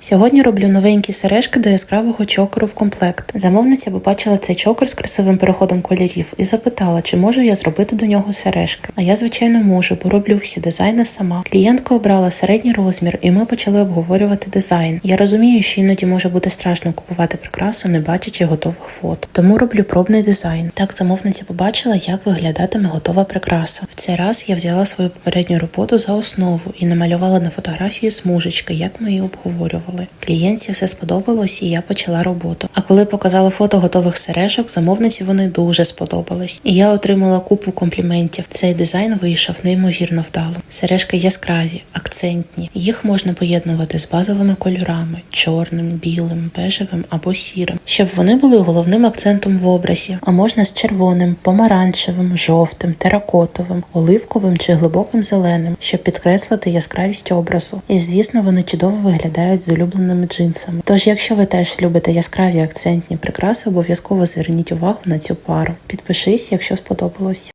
Сьогодні роблю новенькі сережки до яскравого чокеру в комплект. Замовниця побачила цей чокер з красивим переходом кольорів і запитала, чи можу я зробити до нього сережки. А я, звичайно, можу, бо роблю всі дизайни сама. Клієнтка обрала середній розмір, і ми почали обговорювати дизайн. Я розумію, що іноді може бути страшно купувати прикрасу, не бачачи готових фото. Тому роблю пробний дизайн. Так замовниця побачила, як виглядатиме готова прикраса. В цей раз я взяла свою попередню роботу за основу і намалювала на фотографії смужечки, як ми її обговорювали. Клієнтці все сподобалось, і я почала роботу. А коли показала фото готових сережок, замовниці вони дуже сподобались. І я отримала купу компліментів. Цей дизайн вийшов неймовірно вдало. Сережки яскраві, акцентні. Їх можна поєднувати з базовими кольорами: чорним, білим, бежевим або сірим, щоб вони були головним акцентом в образі. А можна з червоним, помаранчевим, жовтим, теракотовим, оливковим чи глибоким зеленим, щоб підкреслити яскравість образу. І звісно, вони чудово виглядають з улюбленими джинсами. Тож, якщо ви теж любите яскраві акцентні прикраси, обов'язково зверніть увагу на цю пару. Підпишись, якщо сподобалось.